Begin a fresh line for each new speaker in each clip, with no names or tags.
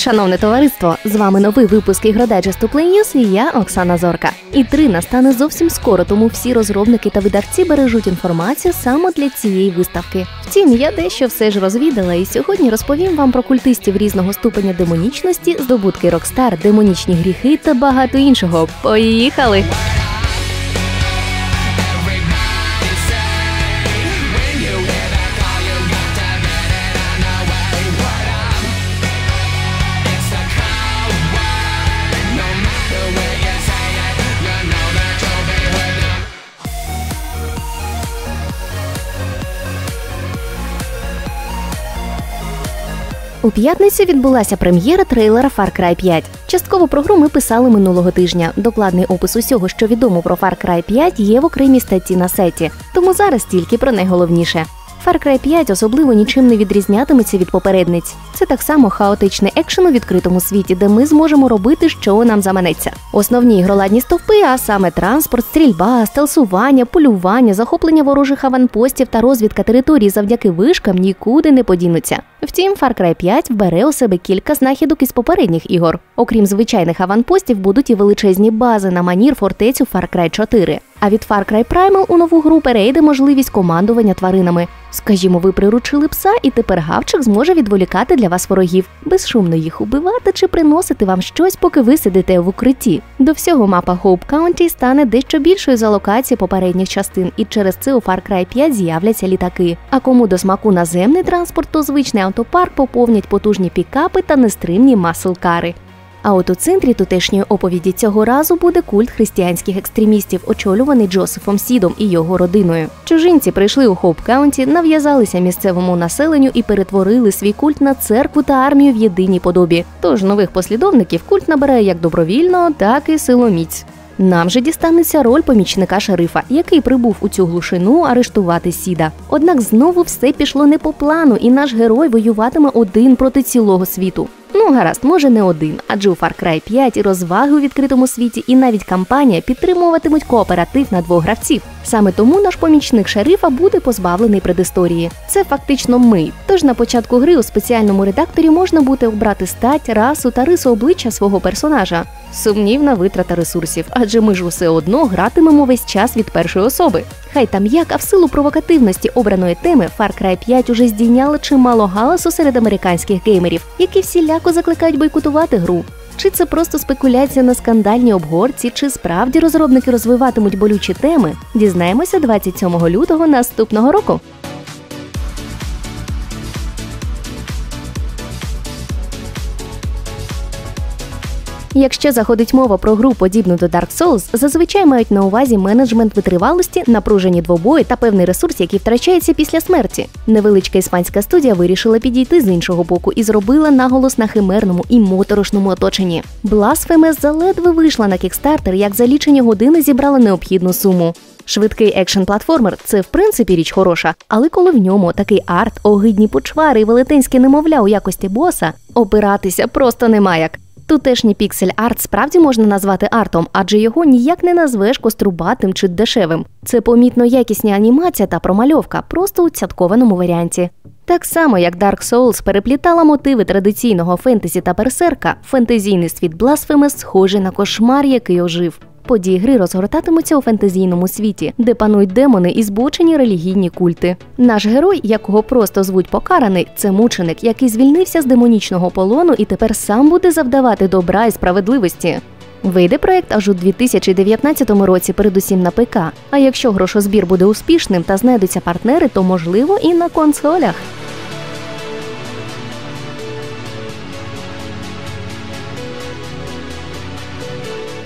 Привіт, шановне товариство! З вами новий випуск ігродайджесту Play News і я Оксана Зорка. І три настане зовсім скоро, тому всі розробники та видавці бережуть інформацію саме для цієї виставки. Втім, я дещо все ж розвідала, і сьогодні розповім вам про культистів різного ступеня демонічності, здобутки Rockstar, демонічні гріхи та багато іншого. Поїхали! У п'ятницю відбулася прем'єра трейлера Far Cry 5. Частково про гру ми писали минулого тижня. Докладний опис усього, що відомо про Far Cry 5, є в окремій статті на сеті. Тому зараз тільки про найголовніше. Far Cry 5 особливо нічим не відрізнятиметься від попередниць. Це так само хаотичний екшен у відкритому світі, де ми зможемо робити, що нам заманеться. Основні ігроладні стовпи, а саме транспорт, стрільба, стелсування, полювання, захоплення ворожих аванпостів та розвідка території завдяки вишкам нікуди не подінуться. Втім, Far Cry 5 вбере у себе кілька знахідок із попередніх ігор. Окрім звичайних аванпостів, будуть і величезні бази на манір фортецю Far Cry 4. А від Far Cry Primal у нову гру перейде можливість командування тваринами. Скажімо, ви приручили пса, і тепер гавчик зможе відволікати для вас ворогів, безшумно їх убивати чи приносити вам щось, поки ви сидите в укритті. До всього мапа Hope County стане дещо більшою за локації попередніх частин, і через це у Far Cry 5 з'являться літаки. А кому до смаку наземний транспорт, то звичний автопарк поповнять потужні пікапи та нестримні маслкари. А от у центрі тутешньої оповіді цього разу буде культ християнських екстремістів, очолюваний Джосефом Сідом і його родиною. Чужинці прийшли у Хоуп Каунті, нав'язалися місцевому населенню і перетворили свій культ на церкву та армію в єдиній подобі. Тож нових послідовників культ набирає як добровільно, так і силоміць. Нам же дістанеться роль помічника шерифа, який прибув у цю глушину арештувати сіда. Однак знову все пішло не по плану, і наш герой воюватиме один проти цілого світу. Ну, гаразд, може не один, адже у Far Cry 5 і розваги у відкритому світі, і навіть кампанія підтримуватимуть кооператив на двох гравців. Саме тому наш помічник шерифа буде позбавлений предісторії. Це фактично ми. Тож на початку гри у спеціальному редакторі можна буде обрати стать, расу та рису обличчя свого персонажа. Сумнівна витрата ресурсів, адже ми ж усе одно гратимемо весь час від першої особи. Хай там як, а в силу провокативності обраної теми Far Cry 5 уже здійняла чимало галасу серед американських геймерів, які всіляко закликають бойкотувати гру. Чи це просто спекуляція на скандальній обгорці, чи справді розробники розвиватимуть болючі теми? Дізнаємося 27 лютого наступного року. Якщо заходить мова про гру, подібну до Dark Souls, зазвичай мають на увазі менеджмент витривалості, напружені двобої та певний ресурс, який втрачається після смерті. Невеличка іспанська студія вирішила підійти з іншого боку і зробила наголос на химерному і моторошному оточенні. Blasphemous заледве вийшла на кікстартер, як за лічені години зібрала необхідну суму. Швидкий екшн платформер це в принципі річ хороша, але коли в ньому такий арт, огидні почвари велетенське немовля у якості боса, опиратися просто нема як. Тутешній піксель арт справді можна назвати артом, адже його ніяк не назвеш кострубатим чи дешевим. Це помітно якісні анімація та промальовка, просто у цяткованому варіанті. Так само, як Dark Souls переплітала мотиви традиційного фентезі та берсерка, фентезійний світ Blasphemous схожий на кошмар, який ожив. Події гри розгортатимуться у фентезійному світі, де панують демони і збочені релігійні культи. Наш герой, якого просто звуть покараний, це мученик, який звільнився з демонічного полону і тепер сам буде завдавати добра і справедливості. Вийде проект аж у 2019 році, передусім на ПК. А якщо грошозбір буде успішним та знайдуться партнери, то можливо і на консолях.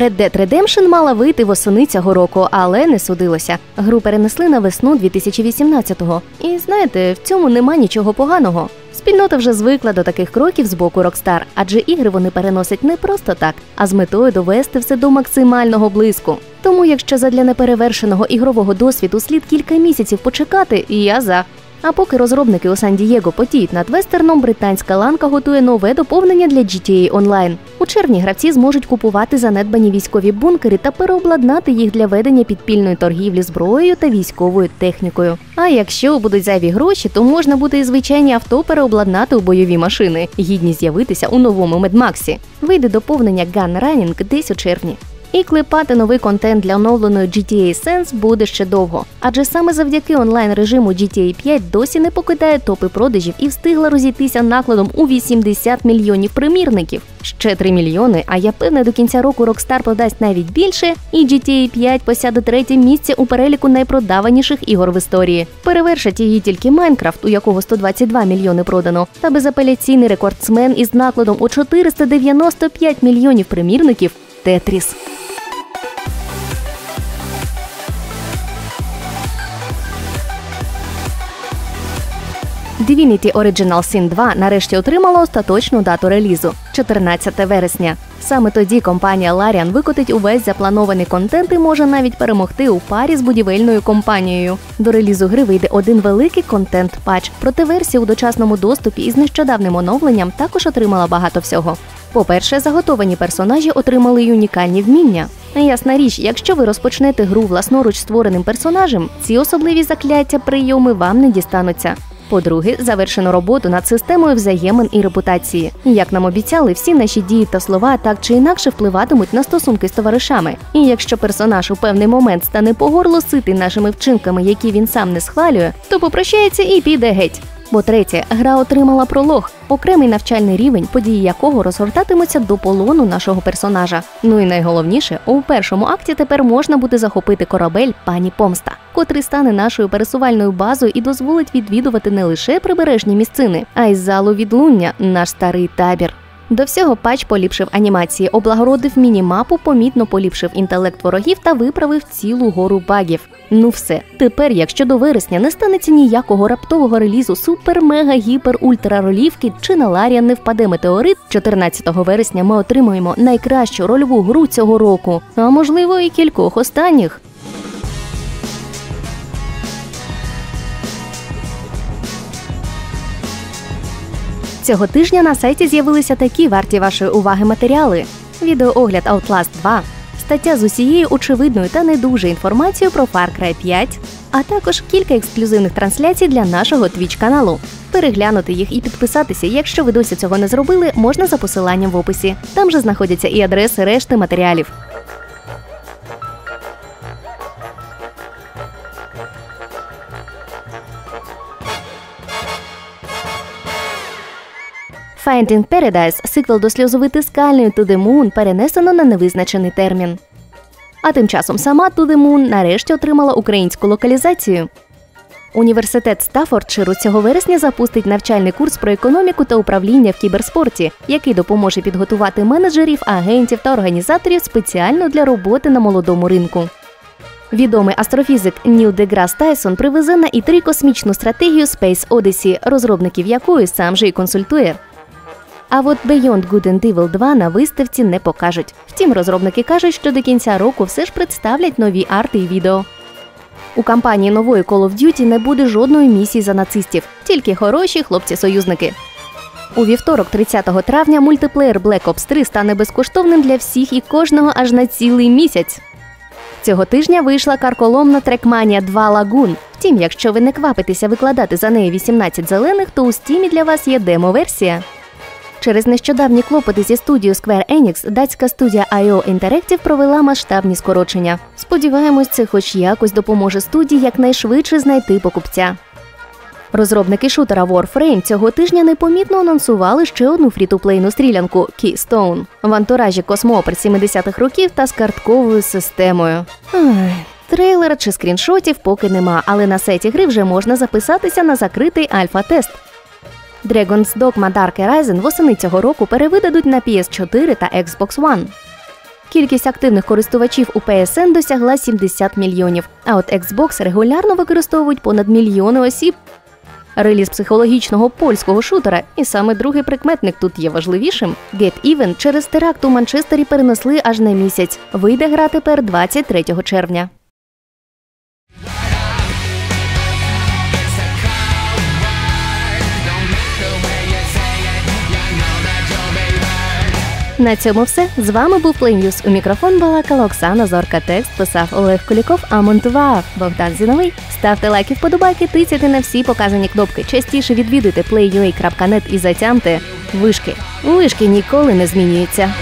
Red Dead Redemption мала вийти восени цього року, але не судилося. Гру перенесли на весну 2018-го. І знаєте, в цьому нема нічого поганого. Спільнота вже звикла до таких кроків з боку Rockstar, адже ігри вони переносять не просто так, а з метою довести все до максимального блиску. Тому, якщо задля неперевершеного ігрового досвіду слід кілька місяців почекати, я за. А поки розробники у Сан-Дієго потіють над вестерном, британська ланка готує нове доповнення для GTA Online. У червні гравці зможуть купувати занедбані військові бункери та переобладнати їх для ведення підпільної торгівлі зброєю та військовою технікою. А якщо будуть зайві гроші, то можна буде і звичайні авто переобладнати у бойові машини, гідні з'явитися у новому медмаксі. Вийде доповнення Gun Running десь у червні. І клепати новий контент для оновленої GTA Sense буде ще довго, адже саме завдяки онлайн режиму GTA 5 досі не покидає топи продажів і встигла розійтися накладом у 80 мільйонів примірників. Ще 3 мільйони. А я певна, до кінця року Rockstar продасть навіть більше, і GTA 5 посяде третє місце у переліку найпродаваніших ігор в історії. Перевершить її тільки Майнкрафт, у якого 122 мільйони продано, та безапеляційний рекордсмен із накладом у 495 мільйонів примірників Тетріс. Divinity Original Sin 2 нарешті отримала остаточну дату релізу 14 вересня. Саме тоді компанія Larian викотить увесь запланований контент і може навіть перемогти у парі з будівельною компанією. До релізу гри вийде один великий контент-патч, проте версія у дочасному доступі із нещодавним оновленням також отримала багато всього. По-перше, заготовані персонажі отримали унікальні вміння. Ясна річ, якщо ви розпочнете гру власноруч створеним персонажем, ці особливі закляття прийоми вам не дістануться. По-друге, завершено роботу над системою взаємин і репутації. Як нам обіцяли, всі наші дії та слова так чи інакше впливатимуть на стосунки з товаришами. І якщо персонаж у певний момент стане по горло ситий нашими вчинками, які він сам не схвалює, то попрощається і піде геть. Бо третє, гра отримала пролог, окремий навчальний рівень, події якого розгортатимуться до полону нашого персонажа. Ну і найголовніше, у першому акті тепер можна буде захопити корабель пані Помста, котрий стане нашою пересувальною базою і дозволить відвідувати не лише прибережні місцини, а й залу відлуння наш старий табір. До всього патч поліпшив анімації, облагородив міні-мапу, помітно поліпшив інтелект ворогів та виправив цілу гору багів. Ну все, тепер, якщо до вересня не станеться ніякого раптового релізу супер, мега, гіпер, ультра ролівки чи на Ларіан не впаде метеорит, 14 вересня ми отримаємо найкращу рольову гру цього року, а можливо і кількох останніх. Цього тижня на сайті з'явилися такі варті вашої уваги матеріали: відеоогляд Outlast 2, стаття з усією очевидною та не дуже інформацією про Far Cry 5, а також кілька ексклюзивних трансляцій для нашого Twitch каналу. Переглянути їх і підписатися, якщо ви досі цього не зробили, можна за посиланням в описі. Там же знаходяться і адреси решти матеріалів. Finding Paradise – сиквел до сльозовитискальної To The Moon перенесено на невизначений термін. А тим часом сама To The Moon нарешті отримала українську локалізацію. Університет Стаффордширу цього вересня запустить навчальний курс про економіку та управління в кіберспорті, який допоможе підготувати менеджерів, агентів та організаторів спеціально для роботи на молодому ринку. Відомий астрофізик Ніл Деграс Тайсон привезе на І3 космічну стратегію Space Odyssey, розробників якої сам же і консультує. А от Beyond Good and Evil 2 на виставці не покажуть. Втім, розробники кажуть, що до кінця року все ж представлять нові арти і відео. У кампанії нової Call of Duty не буде жодної місії за нацистів, тільки хороші хлопці-союзники. У вівторок, 30 травня, мультиплеєр Black Ops 3 стане безкоштовним для всіх і кожного аж на цілий місяць. Цього тижня вийшла карколомна трекманія 2 Лагун. Втім, якщо ви не квапитеся викладати за неї 18 зелених, то у стімі для вас є демо-версія. Через нещодавні клопоти зі студією Square Enix датська студія IO Interactive провела масштабні скорочення. Сподіваємось, це хоч якось допоможе студії якнайшвидше знайти покупця. Розробники шутера Warframe цього тижня непомітно анонсували ще одну фрі-ту-плейну стрілянку Keystone в антуражі космопер 70-х років та з картковою системою. Ай, трейлера чи скріншотів поки нема, але на сайті гри вже можна записатися на закритий альфа-тест. Dragon's Dogma Dark Horizon восени цього року перевидадуть на PS4 та Xbox One. Кількість активних користувачів у PSN досягла 70 мільйонів, а от Xbox регулярно використовують понад мільйони осіб. Реліз психологічного польського шутера, і саме другий прикметник тут є важливішим. Get Even через теракт у Манчестері перенесли аж на місяць. Вийде гра тепер 23 червня. На цьому все. З вами був Плейнюс. У мікрофон балакала Оксана Зорка. Текст писав Олег Куліков, а монтував Богдан Зіновий. Ставте лайки, вподобайки, тицяти на всі показані кнопки. Частіше відвідуйте playua.net і затямте вишки. Вишки ніколи не змінюються.